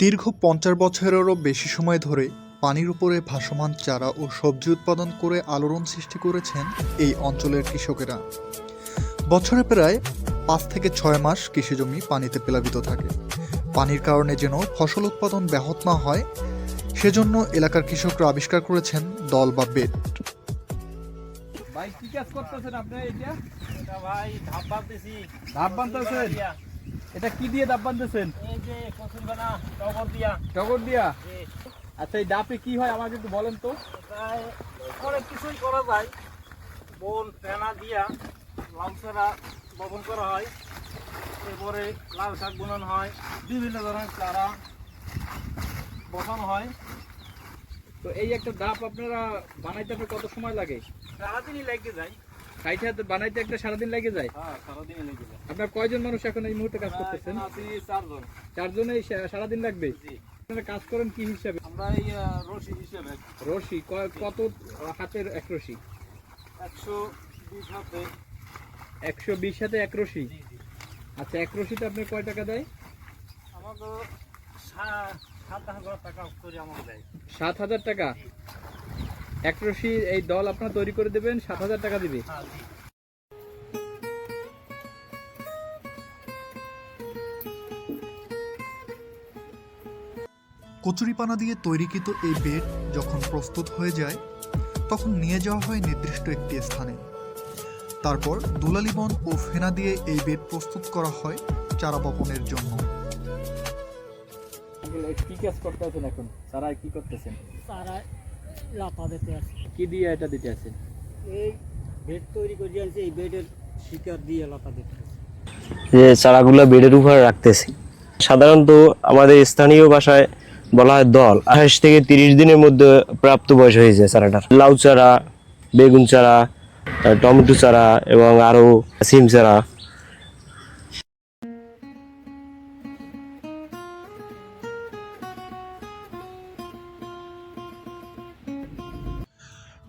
দীর্ঘ পঞ্চাশ বছরেরও বেশি সময় ধরে পানির উপরে ভাসমান চারা ও সবজি উৎপাদন করে আলোড়ন সৃষ্টি করেছেন এই অঞ্চলের কৃষকেরা। বছরে প্রায় পাঁচ থেকে ছয় মাস কৃষিজমি পানিতে প্লাবিত থাকে। পানির কারণে যেন ফসল উৎপাদন ব্যাহত না হয় সেজন্য এলাকার কৃষকরা আবিষ্কার করেছেন দল বা বেড ভাই কি কাজ করতেছেন আপনি এটা এটা ভাই ধাপ বাঁধতেছি ধাপ বাঁধতেছেন এটা কি দিয়ে ধাপ বাঁধতেছেন এই যে টগর দিয়া। টগর দিয়া? আচ্ছা এই ডাপে কি হয় আমাকে একটু বলেন তো। অনেক কিছুই করা যায়। বন ফেনা দিয়া লাউ চারা বপন করা হয়। এরপরে লাল শাক বুনানো হয়। বিভিন্ন ধরনের চারা বসানো হয়। তো এই একটা ডাব আপনারা বানাইতে কত সময় লাগে? সারাদিনই লেগে যায়। সাইটে বানাইতে একটা সারাদিন লাগে যায়। হ্যাঁ লেগে যায়। আপনার কয়জন মানুষ এখন এই মুহূর্তে কাজ করতেছেন? চারজন। সা- সারাদিন লাগবে? আপনারা কাজ করেন কি হিসাবে? আমরা এই রশি হিসেবে। রশি কত হাতের এক রশি? একশো বিশ হাতে। একশো বিশ হাতে এক রশি? আচ্ছা এক রশিতে আপনার কয় টাকা দেয়? আমাকে সাত হাজার টাকা সাত হাজার টাকা? এক রশি এই দল আপনারা তৈরি করে দেবেন সাত হাজার টাকা দিবে। হ্যাঁ কচুরিপানা দিয়ে তৈরিকৃত এই বেড যখন প্রস্তুত হয়ে যায় তখন নিয়ে যাওয়া হয় নির্দিষ্ট একটি স্থানে। তারপর দুলালিবন ও ফেনা দিয়ে এই বেড প্রস্তুত করা হয় চারা বপনের জন্য। কি কাজ করতেছেন এখন? তারা কি করতেছেন? তারা লাফা দিতে আছে। কি দিয়ে এটা দিতে আছেন এই বেড তৈরি করে আনছে এই বেডের শিকার দিয়ে লাফা দিতে আছে। যে চারাগুলো বেডের উপরে রাখতেছি। সাধারণত আমাদের স্থানীয় ভাষায় বলা হয় দল। আঠাশ থেকে তিরিশ দিনের মধ্যে প্রাপ্ত বয়স হয়ে যায় চারাটার। লাউ চারা বেগুন চারা টমেটো চারা এবং আরও সিম চারা।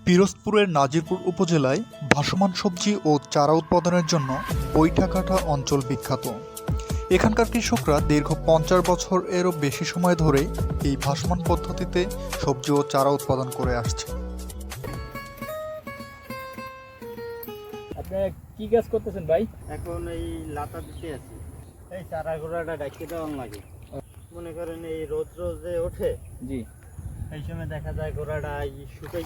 পিরোজপুরের নাজিরপুর উপজেলায় ভাসমান সবজি ও চারা উৎপাদনের জন্য বৈঠাকাটা অঞ্চল বিখ্যাত। এখানকার কৃষকরা দীর্ঘ পঞ্চাশ বছর এরও বেশি সময় ধরে এই ভাসমান পদ্ধতিতে সবজি ও চারা উৎপাদন করে আসছে। আপনারা কি কাজ করতেছেন ভাই? এখন এই লাতা দিতে আছি। এই চারা ঘোড়াটা ডাকিয়ে দেওয়ান লাগে। মনে করেন এই রোদ রোদে ওঠে জি। এই সময় দেখা যায় ঘোড়াটা শুকাই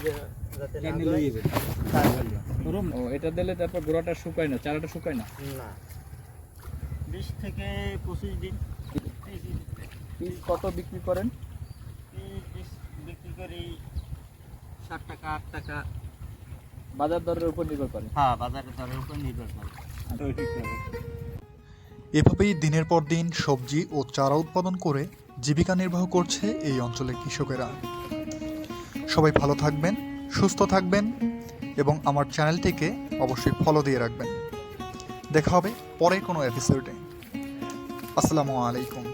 যাতে না এমনি যায়, লইয়ে যাবে। তার জন্য। ও এটা দিলে তারপর গোড়াটা শুকায় না চারাটা শুকায় না? না। বিশ থেকে পঁচিশ দিন। ত্রিশ দিন। পিস কত বিক্রি করেন? বিশ বিক্রি করি ষাট টাকা আট টাকা। বাজার দরের উপর নির্ভর করে। হ্যাঁ বাজারের দরের উপর নির্ভর করে। এভাবেই দিনের পর দিন সবজি ও চারা উৎপাদন করে জীবিকা নির্বাহ করছে এই অঞ্চলের কৃষকেরা। সবাই ভালো থাকবেন, সুস্থ থাকবেন এবং আমার চ্যানেলটিকে অবশ্যই ফলো দিয়ে রাখবেন। দেখা হবে পরে কোনো এপিসোডে আসসালামু আলাইকুম।